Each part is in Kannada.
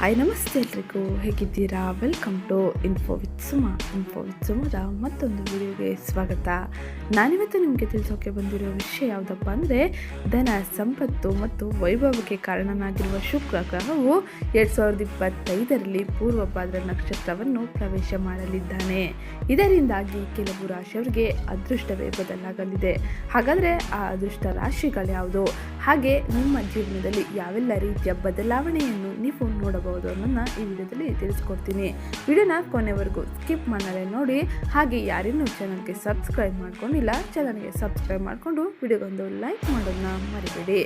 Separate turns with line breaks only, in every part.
ಹಾಯ್ ನಮಸ್ತೆ ಎಲ್ರಿಗೂ. ಹೇಗಿದ್ದೀರಾ? Welcome to info with Suma info with ಸುಮದ ಮತ್ತೊಂದು ವಿಡಿಯೋಗೆ ಸ್ವಾಗತ. ನಾನಿವತ್ತು ನಿಮಗೆ ತಿಳಿಸೋಕೆ ಬಂದಿರೋ ವಿಷಯ ಯಾವುದಪ್ಪ ಅಂದರೆ, ಧನ, ಸಂಪತ್ತು ಮತ್ತು ವೈಭವಕ್ಕೆ ಕಾರಣನಾಗಿರುವ ಶುಕ್ರ ಗ್ರಹವು ಎರಡು ಸಾವಿರದ ಇಪ್ಪತ್ತೈದರಲ್ಲಿ ಪೂರ್ವ ಭಾದ್ರ ನಕ್ಷತ್ರವನ್ನು ಪ್ರವೇಶ ಮಾಡಲಿದ್ದಾನೆ. ಇದರಿಂದಾಗಿ ಕೆಲವು ರಾಶಿಯವರಿಗೆ ಅದೃಷ್ಟವೇ ಬದಲಾಗಲಿದೆ. ಹಾಗಾದರೆ ಆ ಅದೃಷ್ಟ ರಾಶಿಗಳು ಯಾವುದು? ಹಾಗೆ ನಿಮ್ಮ ಜೀವನದಲ್ಲಿ ಯಾವೆಲ್ಲ ರೀತಿಯ ಬದಲಾವಣೆಯನ್ನು ನೀವು ನೋಡಬಹುದು? ಅನ್ನೋದನ್ನ ಈ ವಿಡಿಯೋದಲ್ಲಿ ತಿಳಿಸ್ಕೊಡ್ತೀನಿ. ವಿಡಿಯೋನ ಕೊನೆವರೆಗೂ ಸ್ಕಿಪ್ ಮಾಡಲೇ ನೋಡಿ. ಹಾಗೆ ಯಾರಿನ್ನೂ ಚಾನಲ್ಗೆ ಸಬ್ಸ್ಕ್ರೈಬ್ ಮಾಡ್ಕೊಂಡಿಲ್ಲ ಚಾನಲ್ಗೆ ಸಬ್ಸ್ಕ್ರೈಬ್ ಮಾಡಿಕೊಂಡು ವಿಡಿಯೋಗೊಂದು ಲೈಕ್ ಮಾಡೋದನ್ನ ಮರಿಬೇಡಿ.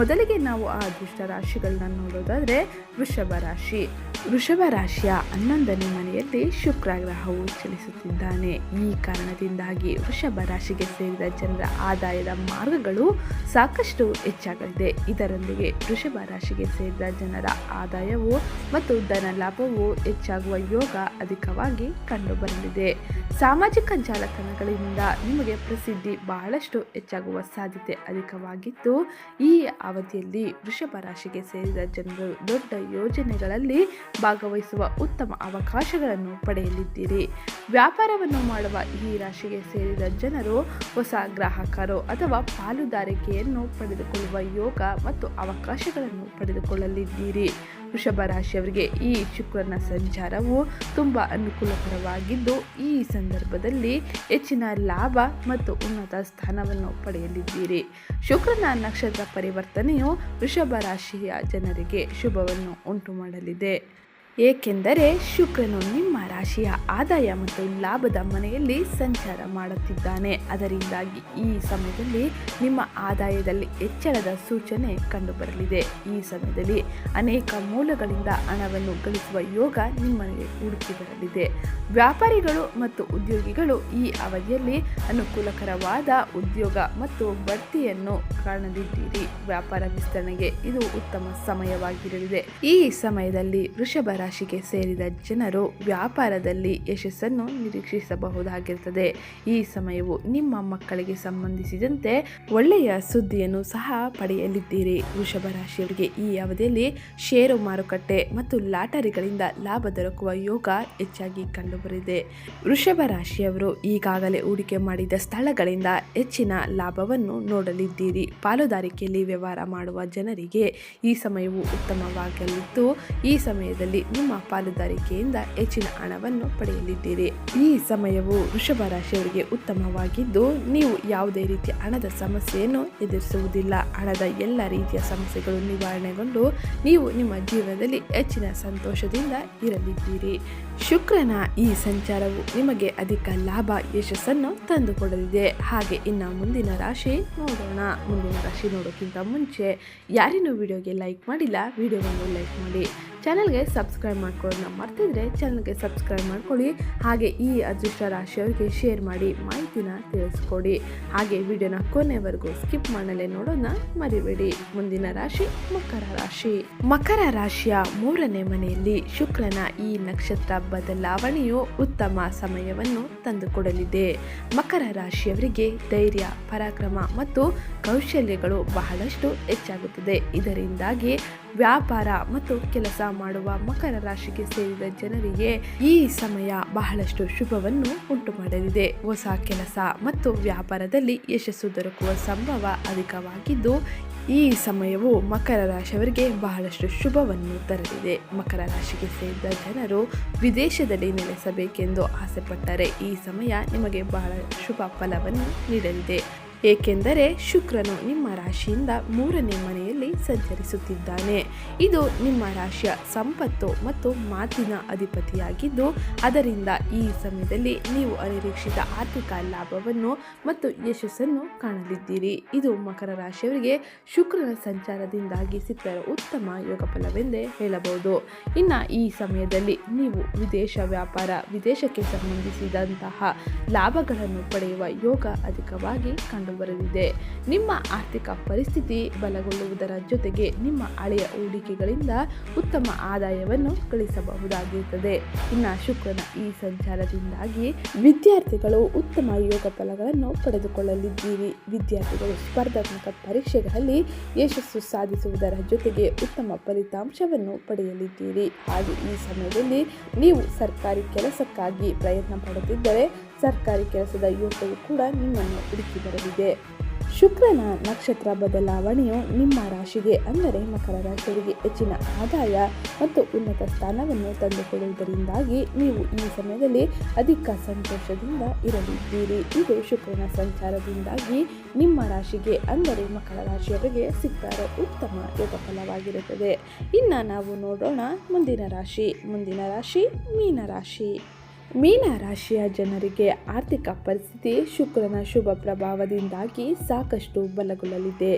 ಮೊದಲಿಗೆ ನಾವು ಆ ಅದೃಷ್ಟ ರಾಶಿಗಳನ್ನ ನೋಡೋದಾದರೆ ವೃಷಭ ರಾಶಿ. ವೃಷಭ ರಾಶಿಯ ಹನ್ನೊಂದನೇ ಮನೆಯಲ್ಲಿ ಶುಕ್ರ ಗ್ರಹವು ಚಲಿಸುತ್ತಿದ್ದಾನೆ. ಈ ಕಾರಣದಿಂದಾಗಿ ವೃಷಭ ರಾಶಿಗೆ ಸೇರಿದ ಜನರ ಆದಾಯದ ಮಾರ್ಗಗಳು ಸಾಕಷ್ಟು ಹೆಚ್ಚಾಗಲಿದೆ. ಇದರೊಂದಿಗೆ ವೃಷಭ ರಾಶಿಗೆ ಸೇರಿದ ಜನರ ಆದಾಯವು ಮತ್ತು ಧನ ಲಾಭವು ಹೆಚ್ಚಾಗುವ ಯೋಗ ಅಧಿಕವಾಗಿ ಕಂಡುಬರಲಿದೆ. ಸಾಮಾಜಿಕ ಜಾಲತಾಣಗಳಿಂದ ನಿಮಗೆ ಪ್ರಸಿದ್ಧಿ ಬಹಳಷ್ಟು ಹೆಚ್ಚಾಗುವ ಸಾಧ್ಯತೆ ಅಧಿಕವಾಗಿದ್ದು, ಈ ಅವಧಿಯಲ್ಲಿ ವೃಷಭ ರಾಶಿಗೆ ಸೇರಿದ ಜನರು ದೊಡ್ಡ ಯೋಜನೆಗಳಲ್ಲಿ ಭಾಗವಹಿಸುವ ಉತ್ತಮ ಅವಕಾಶಗಳನ್ನು ಪಡೆಯಲಿದ್ದೀರಿ. ವ್ಯಾಪಾರವನ್ನು ಮಾಡುವ ಈ ರಾಶಿಗೆ ಸೇರಿದ ಜನರು ಹೊಸ ಗ್ರಾಹಕರು ಅಥವಾ ಪಾಲುದಾರಿಕೆಯನ್ನು ಪಡೆದುಕೊಳ್ಳುವ ಯೋಗ ಮತ್ತು ಅವಕಾಶಗಳನ್ನು ಪಡೆದುಕೊಳ್ಳಲಿದ್ದೀರಿ. ವೃಷಭ ರಾಶಿಯವರಿಗೆ ಈ ಶುಕ್ರನ ಸಂಚಾರವು ತುಂಬ ಅನುಕೂಲಕರವಾಗಿದ್ದು, ಈ ಸಂದರ್ಭದಲ್ಲಿ ಹೆಚ್ಚಿನ ಲಾಭ ಮತ್ತು ಉನ್ನತ ಸ್ಥಾನವನ್ನು ಪಡೆಯಲಿದ್ದೀರಿ. ಶುಕ್ರನ ನಕ್ಷತ್ರ ಪರಿವರ್ತನೆಯು ವೃಷಭ ರಾಶಿಯ ಜನರಿಗೆ ಶುಭವನ್ನು ಉಂಟು ಮಾಡಲಿದೆ ಏಕೆಂದರೆ ಶುಕ್ರನು ನಿಮ್ಮ ರಾಶಿಯ ಆದಾಯ ಮತ್ತು ಲಾಭದ ಮನೆಯಲ್ಲಿ ಸಂಚಾರ ಮಾಡುತ್ತಿದ್ದಾನೆ. ಅದರಿಂದಾಗಿ ಈ ಸಮಯದಲ್ಲಿ ನಿಮ್ಮ ಆದಾಯದಲ್ಲಿ ಹೆಚ್ಚಳದ ಸೂಚನೆ ಕಂಡುಬರಲಿದೆ. ಈ ಸಮಯದಲ್ಲಿ ಅನೇಕ ಮೂಲಗಳಿಂದ ಹಣವನ್ನು ಗಳಿಸುವ ಯೋಗ ನಿಮ್ಮನೆಗೆ ಹುಡುಕಿ ಬರಲಿದೆ. ವ್ಯಾಪಾರಿಗಳು ಮತ್ತು ಉದ್ಯೋಗಿಗಳು ಈ ಅವಧಿಯಲ್ಲಿ ಅನುಕೂಲಕರವಾದ ಉದ್ಯೋಗ ಮತ್ತು ಬಡ್ತಿಯನ್ನು ಕಾಣಲಿದ್ದೀರಿ ವ್ಯಾಪಾರ ವಿಸ್ತರಣೆಗೆ ಇದು ಉತ್ತಮ ಸಮಯವಾಗಿರಲಿದೆ. ಈ ಸಮಯದಲ್ಲಿ ವೃಷಭ ರಾಶಿಗೆ ಸೇರಿದ ಜನರು ವ್ಯಾಪಾರದಲ್ಲಿ ಯಶಸ್ಸನ್ನು ನಿರೀಕ್ಷಿಸಬಹುದಾಗಿರುತ್ತದೆ. ಈ ಸಮಯವು ನಿಮ್ಮ ಮಕ್ಕಳಿಗೆ ಸಂಬಂಧಿಸಿದಂತೆ ಒಳ್ಳೆಯ ಸುದ್ದಿಯನ್ನು ಸಹ ಪಡೆಯಲಿದ್ದೀರಿ. ವೃಷಭ ರಾಶಿಯವರಿಗೆ ಈ ಅವಧಿಯಲ್ಲಿ ಷೇರು ಮಾರುಕಟ್ಟೆ ಮತ್ತು ಲಾಟರಿಗಳಿಂದ ಲಾಭ ದೊರಕುವ ಯೋಗ ಹೆಚ್ಚಾಗಿ ಕಂಡುಬರಿದೆ ವೃಷಭ ರಾಶಿಯವರು ಈಗಾಗಲೇ ಹೂಡಿಕೆ ಮಾಡಿದ ಸ್ಥಳಗಳಿಂದ ಹೆಚ್ಚಿನ ಲಾಭವನ್ನು ನೋಡಲಿದ್ದೀರಿ. ಪಾಲುದಾರಿಕೆಯಲ್ಲಿ ವ್ಯವಹಾರ ಮಾಡುವ ಜನರಿಗೆ ಈ ಸಮಯವು ಉತ್ತಮವಾಗಲಿದ್ದು ಈ ಸಮಯದಲ್ಲಿ ನಿಮ್ಮ ಪಾಲುದಾರಿಕೆಯಿಂದ ಹೆಚ್ಚಿನ ಹಣವನ್ನು ಪಡೆಯಲಿದ್ದೀರಿ. ಈ ಸಮಯವು ವೃಷಭ ರಾಶಿಯವರಿಗೆ ಉತ್ತಮವಾಗಿದ್ದು, ನೀವು ಯಾವುದೇ ರೀತಿಯ ಹಣದ ಸಮಸ್ಯೆಯನ್ನು ಎದುರಿಸುವುದಿಲ್ಲ. ಹಣದ ಎಲ್ಲ ರೀತಿಯ ಸಮಸ್ಯೆಗಳು ನಿವಾರಣೆಗೊಂಡು ನೀವು ನಿಮ್ಮ ಜೀವನದಲ್ಲಿ ಹೆಚ್ಚಿನ ಸಂತೋಷದಿಂದ ಇರಲಿದ್ದೀರಿ. ಶುಕ್ರನ ಈ ಸಂಚಾರವು ನಿಮಗೆ ಅಧಿಕ ಲಾಭ, ಯಶಸ್ಸನ್ನು ತಂದುಕೊಡಲಿದೆ. ಹಾಗೆ ಇನ್ನು ಮುಂದಿನ ರಾಶಿ ನೋಡೋಣ. ಮುಂದಿನ ರಾಶಿ ನೋಡೋಕ್ಕಿಂತ ಮುಂಚೆ ಯಾರಿನೂ ವಿಡಿಯೋಗೆ ಲೈಕ್ ಮಾಡಿಲ್ಲ, ವಿಡಿಯೋವನ್ನು ಲೈಕ್ ಮಾಡಿ. ಚಾನಲ್ಗೆ ಸಬ್ಸ್ಕ್ರೈಬ್ ಮಾಡ್ಕೊಳ್ಳೋದನ್ನ ಮರ್ತಿದ್ರೆ ಚಾನಲ್ಗೆ ಸಬ್ಸ್ಕ್ರೈಬ್ ಮಾಡ್ಕೊಳ್ಳಿ. ಹಾಗೆ ಈ ಅದೃಷ್ಟ ರಾಶಿಯವರಿಗೆ ಶೇರ್ ಮಾಡಿ ಮಾಹಿತಿನ ತಿಳಿಸ್ಕೊಡಿ. ಹಾಗೆ ವಿಡಿಯೋನ ಕೊನೆವರೆಗೂ ಸ್ಕಿಪ್ ಮಾಡಲೇ ನೋಡೋಣ ಮರಿಬೇಡಿ. ಮುಂದಿನ ರಾಶಿ ಮಕರ ರಾಶಿ. ಮಕರ ರಾಶಿಯ ಮೂರನೇ ಮನೆಯಲ್ಲಿ ಶುಕ್ರನ ಈ ನಕ್ಷತ್ರ ಬದಲಾವಣೆಯು ಉತ್ತಮ ಸಮಯವನ್ನು ತಂದುಕೊಡಲಿದೆ. ಮಕರ ರಾಶಿಯವರಿಗೆ ಧೈರ್ಯ, ಪರಾಕ್ರಮ ಮತ್ತು ಕೌಶಲ್ಯಗಳು ಬಹಳಷ್ಟು ಹೆಚ್ಚಾಗುತ್ತದೆ. ಇದರಿಂದಾಗಿ ವ್ಯಾಪಾರ ಮತ್ತು ಕೆಲಸ ಮಾಡುವ ಮಕರ ರಾಶಿಗೆ ಸೇರಿದ ಜನರಿಗೆ ಈ ಸಮಯ ಬಹಳಷ್ಟು ಶುಭವನ್ನು ಉಂಟು ಮಾಡಲಿದೆ. ಹೊಸ ಕೆಲಸ ಮತ್ತು ವ್ಯಾಪಾರದಲ್ಲಿ ಯಶಸ್ಸು ದೊರಕುವ ಸಂಭವ ಅಧಿಕವಾಗಿದ್ದು, ಈ ಸಮಯವು ಮಕರ ರಾಶಿಯವರಿಗೆ ಬಹಳಷ್ಟು ಶುಭವನ್ನು ತರಲಿದೆ. ಮಕರ ರಾಶಿಗೆ ಸೇರಿದ ಜನರು ವಿದೇಶದಲ್ಲಿ ನೆಲೆಸಬೇಕೆಂದು ಆಸೆಪಟ್ಟರೆ ಈ ಸಮಯ ನಿಮಗೆ ಬಹಳ ಶುಭ ಫಲವನ್ನು ನೀಡಲಿದೆ. ಏಕೆಂದರೆ ಶುಕ್ರನು ನಿಮ್ಮ ರಾಶಿಯಿಂದ ಮೂರನೇ ಮನೆಯಲ್ಲಿ ಸಂಚರಿಸುತ್ತಿದ್ದಾನೆ. ಇದು ನಿಮ್ಮ ರಾಶಿಯ ಸಂಪತ್ತು ಮತ್ತು ಮಾತಿನ ಅಧಿಪತಿಯಾಗಿದ್ದು, ಅದರಿಂದ ಈ ಸಮಯದಲ್ಲಿ ನೀವು ಅನಿರೀಕ್ಷಿತ ಆರ್ಥಿಕ ಲಾಭವನ್ನು ಮತ್ತು ಯಶಸ್ಸನ್ನು ಕಾಣಲಿದ್ದೀರಿ. ಇದು ಮಕರ ರಾಶಿಯವರಿಗೆ ಶುಕ್ರನ ಸಂಚಾರದಿಂದಾಗಿ ಸಿಕ್ಕರ ಉತ್ತಮ ಯೋಗ ಫಲವೆಂದೇ ಹೇಳಬಹುದು. ಇನ್ನು ಈ ಸಮಯದಲ್ಲಿ ನೀವು ವಿದೇಶ ವ್ಯಾಪಾರ, ವಿದೇಶಕ್ಕೆ ಸಂಬಂಧಿಸಿದಂತಹ ಲಾಭಗಳನ್ನು ಪಡೆಯುವ ಯೋಗ ಅಧಿಕವಾಗಿ ಕಂಡು ಕಂಡುಬರಲಿದೆ ನಿಮ್ಮ ಆರ್ಥಿಕ ಪರಿಸ್ಥಿತಿ ಬಲಗೊಳ್ಳುವುದರ ಜೊತೆಗೆ ನಿಮ್ಮ ಹಳೆಯ ಹೂಡಿಕೆಗಳಿಂದ ಉತ್ತಮ ಆದಾಯವನ್ನು ಗಳಿಸಬಹುದಾಗಿರುತ್ತದೆ. ಇನ್ನು ಶುಕ್ರನ ಈ ಸಂಚಾರದಿಂದಾಗಿ ವಿದ್ಯಾರ್ಥಿಗಳು ಉತ್ತಮ ಯೋಗ ಫಲಗಳನ್ನು ಪಡೆದುಕೊಳ್ಳಲಿದ್ದೀರಿ. ವಿದ್ಯಾರ್ಥಿಗಳು ಸ್ಪರ್ಧಾತ್ಮಕ ಪರೀಕ್ಷೆಗಳಲ್ಲಿ ಯಶಸ್ಸು ಸಾಧಿಸುವುದರ ಜೊತೆಗೆ ಉತ್ತಮ ಫಲಿತಾಂಶವನ್ನು ಪಡೆಯಲಿದ್ದೀರಿ. ಹಾಗೂ ಈ ಸಮಯದಲ್ಲಿ ನೀವು ಸರ್ಕಾರಿ ಕೆಲಸಕ್ಕಾಗಿ ಪ್ರಯತ್ನ ಪಡುತ್ತಿದ್ದರೆ ಸರ್ಕಾರಿ ಕೆಲಸದ ಯೋಗವು ಕೂಡ ನಿಮ್ಮನ್ನು ಹುಡುಕಿ ಬರಲಿದೆ. ಶುಕ್ರನ ನಕ್ಷತ್ರ ಬದಲಾವಣೆಯು ನಿಮ್ಮ ರಾಶಿಗೆ ಅಂದರೆ ಮಕರ ರಾಶಿಯವರಿಗೆ ಹೆಚ್ಚಿನ ಆದಾಯ ಮತ್ತು ಉನ್ನತ ಸ್ಥಾನವನ್ನು ತಂದುಕೊಡುವುದರಿಂದಾಗಿ ನೀವು ಈ ಸಮಯದಲ್ಲಿ ಅಧಿಕ ಸಂತೋಷದಿಂದ ಇರಲಿದ್ದೀರಿ. ಇದು ಶುಕ್ರನ ಸಂಚಾರದಿಂದಾಗಿ ನಿಮ್ಮ ರಾಶಿಗೆ ಅಂದರೆ ಮಕರ ರಾಶಿಯವರಿಗೆ ಸಿಗ್ತಾ ಉತ್ತಮ ಯೋಗಫಲವಾಗಿರುತ್ತದೆ ಇನ್ನು ನಾವು ನೋಡೋಣ ಮುಂದಿನ ರಾಶಿ. ಮುಂದಿನ ರಾಶಿ ಮೀನ ಮೀನ ರಾಶಿಯ ಜನರಿಗೆ ಆರ್ಥಿಕ ಪರಿಸ್ಥಿತಿ ಶುಕ್ರನ ಶುಭ ಪ್ರಭಾವದಿಂದಾಗಿ ಸಾಕಷ್ಟು ಬಲಗೊಳ್ಳಲಿದೆ.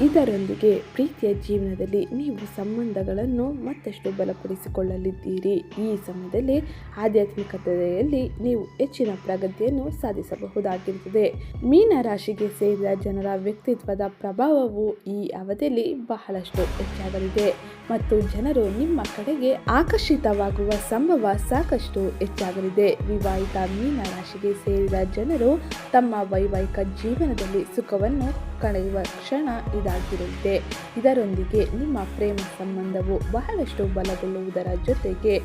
ಇದರೊಂದಿಗೆ ಪ್ರೀತಿಯ ಜೀವನದಲ್ಲಿ ನೀವು ಸಂಬಂಧಗಳನ್ನು ಮತ್ತಷ್ಟು ಬಲಪಡಿಸಿಕೊಳ್ಳಲಿದ್ದೀರಿ. ಈ ಸಮಯದಲ್ಲಿ ಆಧ್ಯಾತ್ಮಿಕತೆಯಲ್ಲಿ ನೀವು ಹೆಚ್ಚಿನ ಪ್ರಗತಿಯನ್ನು ಸಾಧಿಸಬಹುದಾಗಿರುತ್ತದೆ. ಮೀನ ರಾಶಿಗೆ ಸೇರಿದ ಜನರ ವ್ಯಕ್ತಿತ್ವದ ಪ್ರಭಾವವು ಈ ಅವಧಿಯಲ್ಲಿ ಬಹಳಷ್ಟು ಹೆಚ್ಚಾಗಲಿದೆ ಮತ್ತು ಜನರು ನಿಮ್ಮ ಕಡೆಗೆ ಆಕರ್ಷಿತವಾಗುವ ಸಂಭವ ಸಾಕಷ್ಟು ಹೆಚ್ಚಾಗಲಿದೆ. ವಿವಾಹಿತ ಮೀನ ರಾಶಿಗೆ ಸೇರಿದ ಜನರು ತಮ್ಮ ವೈವಾಹಿಕ ಜೀವನದಲ್ಲಿ ಸುಖವನ್ನು ಕಳೆಯುವ ಕ್ಷಣ ಇದಾಗಿರುತ್ತೆ. ಇದರೊಂದಿಗೆ ನಿಮ್ಮ ಪ್ರೇಮ ಸಂಬಂಧವು ಬಹಳಷ್ಟು ಬಲಗೊಳ್ಳುವುದರ ಜೊತೆಗೆ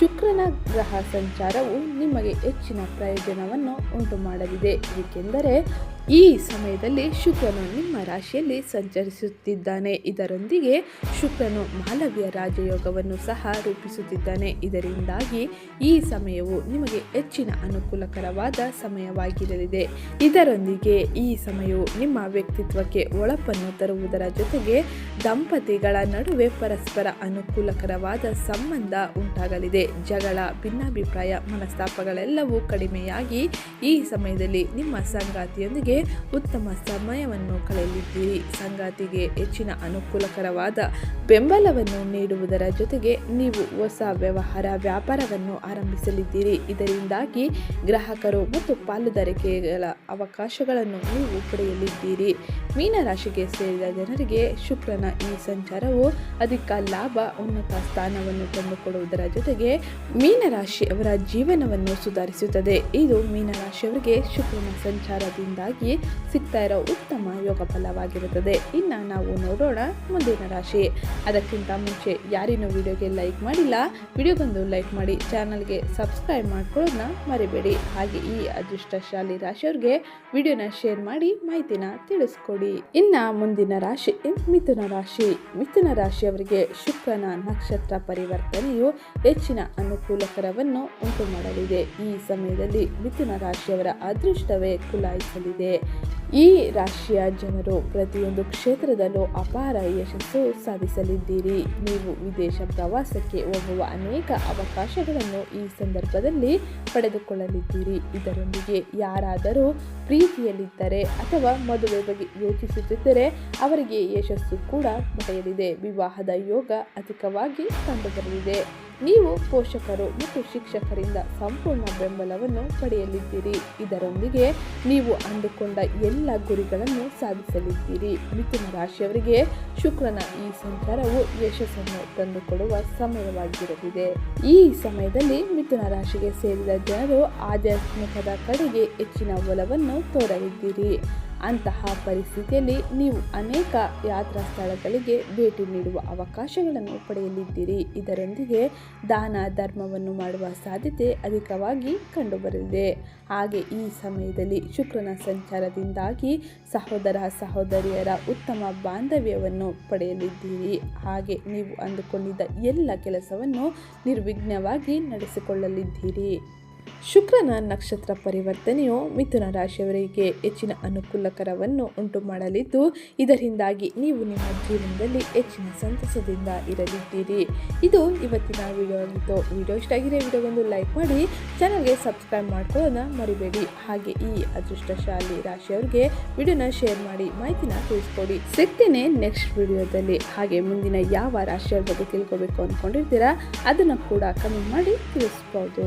ಶುಕ್ರನ ಗ್ರಹ ಸಂಚಾರವು ನಿಮಗೆ ಹೆಚ್ಚಿನ ಪ್ರಯೋಜನವನ್ನು ಉಂಟು ಮಾಡಲಿದೆ ಏಕೆಂದರೆ ಈ ಸಮಯದಲ್ಲಿ ಶುಕ್ರನು ನಿಮ್ಮ ರಾಶಿಯಲ್ಲಿ ಸಂಚರಿಸುತ್ತಿದ್ದಾನೆ. ಇದರೊಂದಿಗೆ ಶುಕ್ರನು ಮಾಲವ್ಯ ರಾಜಯೋಗವನ್ನು ಸಹ ರೂಪಿಸುತ್ತಿದ್ದಾನೆ. ಇದರಿಂದಾಗಿ ಈ ಸಮಯವು ನಿಮಗೆ ಹೆಚ್ಚಿನ ಅನುಕೂಲಕರವಾದ ಸಮಯವಾಗಿರಲಿದೆ. ಇದರೊಂದಿಗೆ ಈ ಸಮಯವು ನಿಮ್ಮ ವ್ಯಕ್ತಿತ್ವಕ್ಕೆ ಒಳಪನ್ನು ತರುವುದರ ಜೊತೆಗೆ ದಂಪತಿಗಳ ನಡುವೆ ಪರಸ್ಪರ ಅನುಕೂಲಕರವಾದ ಸಂಬಂಧ ಉಂಟಾಗಲಿದೆ. ಜಗಳ, ಭಿನ್ನಾಭಿಪ್ರಾಯ, ಮನಸ್ತಾಪಗಳೆಲ್ಲವೂ ಕಡಿಮೆಯಾಗಿ ಈ ಸಮಯದಲ್ಲಿ ನಿಮ್ಮ ಸಂಗಾತಿಯೊಂದಿಗೆ ಉತ್ತಮ ಸಮಯವನ್ನು ಕಳೆಯಲಿದ್ದೀರಿ. ಸಂಗಾತಿಗೆ ಹೆಚ್ಚಿನ ಅನುಕೂಲಕರವಾದ ಬೆಂಬಲವನ್ನು ನೀಡುವುದರ ಜೊತೆಗೆ ನೀವು ಹೊಸ ವ್ಯವಹಾರ, ವ್ಯಾಪಾರವನ್ನು ಆರಂಭಿಸಲಿದ್ದೀರಿ. ಇದರಿಂದಾಗಿ ಗ್ರಾಹಕರು ಮತ್ತು ಪಾಲುದಾರಿಕೆಗಳ ಅವಕಾಶಗಳನ್ನು ನೀವು ಪಡೆಯಲಿದ್ದೀರಿ. ಮೀನರಾಶಿಗೆ ಸೇರಿದ ಜನರಿಗೆ ಶುಕ್ರನ ಈ ಸಂಚಾರವು ಅಧಿಕ ಲಾಭ, ಉನ್ನತ ಸ್ಥಾನವನ್ನು ತಂದುಕೊಡುವುದರ ಜೊತೆಗೆ ಮೀನರಾಶಿ ಅವರ ಜೀವನವನ್ನು ಸುಧಾರಿಸುತ್ತದೆ. ಇದು ಮೀನರಾಶಿಯವರಿಗೆ ಶುಕ್ರನ ಸಂಚಾರದಿಂದಾಗಿ ಸಿಗ್ತಾ ಇರೋ ಉತ್ತಮ ಯೋಗ ಫಲವಾಗಿರುತ್ತದೆ. ಇನ್ನು ನಾವು ನೋಡೋಣ ಮುಂದಿನ ರಾಶಿ. ಅದಕ್ಕಿಂತ ಮುಂಚೆ ಯಾರಿನೂ ವಿಡಿಯೋಗೆ ಲೈಕ್ ಮಾಡಿಲ್ಲ, ವಿಡಿಯೋಗೊಂದು ಲೈಕ್ ಮಾಡಿ, ಚಾನಲ್ಗೆ ಸಬ್ಸ್ಕ್ರೈಬ್ ಮಾಡ್ಕೊಳ್ಳೋದನ್ನ ಮರಿಬೇಡಿ. ಹಾಗೆ ಈ ಅದೃಷ್ಟಶಾಲಿ ರಾಶಿಯವ್ರಿಗೆ ವಿಡಿಯೋನ ಶೇರ್ ಮಾಡಿ ಮಾಹಿತಿನ ತಿಳಿಸ್ಕೊಡಿ. ಇನ್ನ ಮುಂದಿನ ರಾಶಿ, ಮಿಥುನ ರಾಶಿ. ಮಿಥುನ ರಾಶಿಯವರಿಗೆ ಶುಕ್ರನ ನಕ್ಷತ್ರ ಪರಿವರ್ತನೆಯು ಹೆಚ್ಚಿನ ಅನುಕೂಲಕರವನ್ನು ಉಂಟು ಮಾಡಲಿದೆ ಈ ಸಮಯದಲ್ಲಿ ಮಿಥುನ ರಾಶಿಯವರ ಅದೃಷ್ಟವೇ ಕುಲಾಯಿಸಲಿದೆ. で ಈ ರಾಶಿಯ ಜನರು ಪ್ರತಿಯೊಂದು ಕ್ಷೇತ್ರದಲ್ಲೂ ಅಪಾರ ಯಶಸ್ಸು ಸಾಧಿಸಲಿದ್ದೀರಿ. ನೀವು ವಿದೇಶ ಪ್ರವಾಸಕ್ಕೆ ಹೋಗುವ ಅನೇಕ ಅವಕಾಶಗಳನ್ನು ಈ ಸಂದರ್ಭದಲ್ಲಿ ಪಡೆದುಕೊಳ್ಳಲಿದ್ದೀರಿ. ಇದರೊಂದಿಗೆ ಯಾರಾದರೂ ಪ್ರೀತಿಯಲ್ಲಿದ್ದರೆ ಅಥವಾ ಮದುವೆ ಬಗ್ಗೆ ಯೋಚಿಸುತ್ತಿದ್ದರೆ ಅವರಿಗೆ ಯಶಸ್ಸು ಕೂಡ ಪಡೆಯಲಿದೆ ವಿವಾಹದ ಯೋಗ ಅಧಿಕವಾಗಿ ಕಂಡುಬರಲಿದೆ. ನೀವು ಪೋಷಕರು ಮತ್ತು ಶಿಕ್ಷಕರಿಂದ ಸಂಪೂರ್ಣ ಬೆಂಬಲವನ್ನು ಪಡೆಯಲಿದ್ದೀರಿ. ಇದರೊಂದಿಗೆ ನೀವು ಅಂದುಕೊಂಡ ಎಲ್ಲ ಗುರಿಗಳನ್ನು ಸಾಧಿಸಲಿದ್ದೀರಿ. ಮಿಥುನ ರಾಶಿಯವರಿಗೆ ಶುಕ್ರನ ಈ ಸಂಚಾರವು ಯಶಸ್ಸನ್ನು ತಂದುಕೊಡುವ ಸಮಯವಾಗಿರಲಿದೆ. ಈ ಸಮಯದಲ್ಲಿ ಮಿಥುನ ರಾಶಿಗೆ ಸೇರಿದ ಜನರು ಆಧ್ಯಾತ್ಮಿಕದ ಕಡೆಗೆ ಹೆಚ್ಚಿನ ಒಲವನ್ನು ತೋರಲಿದ್ದೀರಿ. ಅಂತಹ ಪರಿಸ್ಥಿತಿಯಲ್ಲಿ ನೀವು ಅನೇಕ ಯಾತ್ರಾ ಸ್ಥಳಗಳಿಗೆ ಭೇಟಿ ನೀಡುವ ಅವಕಾಶಗಳನ್ನು ಪಡೆಯಲಿದ್ದೀರಿ. ಇದರೊಂದಿಗೆ ದಾನ ಧರ್ಮವನ್ನು ಮಾಡುವ ಸಾಧ್ಯತೆ ಅಧಿಕವಾಗಿ ಕಂಡುಬರಲಿದೆ. ಹಾಗೆ ಈ ಸಮಯದಲ್ಲಿ ಶುಕ್ರನ ಸಂಚಾರದಿಂದಾಗಿ ಸಹೋದರ ಸಹೋದರಿಯರ ಉತ್ತಮ ಬಾಂಧವ್ಯವನ್ನು ಪಡೆಯಲಿದ್ದೀರಿ. ಹಾಗೆ ನೀವು ಅಂದುಕೊಂಡಿದ್ದ ಎಲ್ಲ ಕೆಲಸವನ್ನು ನಿರ್ವಿಘ್ನವಾಗಿ ನಡೆಸಿಕೊಳ್ಳಲಿದ್ದೀರಿ. ಶುಕ್ರನ ನಕ್ಷತ್ರ ಪರಿವರ್ತನೆಯು ಮಿಥುನ ರಾಶಿಯವರಿಗೆ ಹೆಚ್ಚಿನ ಅನುಕೂಲಕರವನ್ನು ಉಂಟು ಮಾಡಲಿದ್ದು ಇದರಿಂದಾಗಿ ನೀವು ನಿಮ್ಮ ಜೀವನದಲ್ಲಿ ಹೆಚ್ಚಿನ ಸಂತಸದಿಂದ ಇರಲಿದ್ದೀರಿ. ಇದು ಇವತ್ತಿನ ವಿಡಿಯೋ ಆಗಿತ್ತು. ವಿಡಿಯೋ ಇಷ್ಟ ಆಗಿದೆ ವಿಡಿಯೋಗೊಂದು ಲೈಕ್ ಮಾಡಿ ಚಾನಲ್ಗೆ ಸಬ್ಸ್ಕ್ರೈಬ್ ಮಾಡ್ಕೊಳ್ಳೋಣ ಮರಿಬೇಡಿ. ಹಾಗೆ ಈ ಅದೃಷ್ಟಶಾಲಿ ರಾಶಿಯವರಿಗೆ ವಿಡಿಯೋನ ಶೇರ್ ಮಾಡಿ, ಮಾಹಿತಿನ ತಿಳಿಸ್ಕೊಡಿ. ಸಿಗ್ತೇನೆ ನೆಕ್ಸ್ಟ್ ವಿಡಿಯೋದಲ್ಲಿ ಹಾಗೆ ಮುಂದಿನ ಯಾವ ರಾಶಿಯವ್ರ ಬಗ್ಗೆ ತಿಳ್ಕೊಬೇಕು ಅಂದ್ಕೊಂಡಿರ್ತೀರಾ ಅದನ್ನು ಕೂಡ ಕಮೆಂಟ್ ಮಾಡಿ ತಿಳಿಸ್ಬೋದು.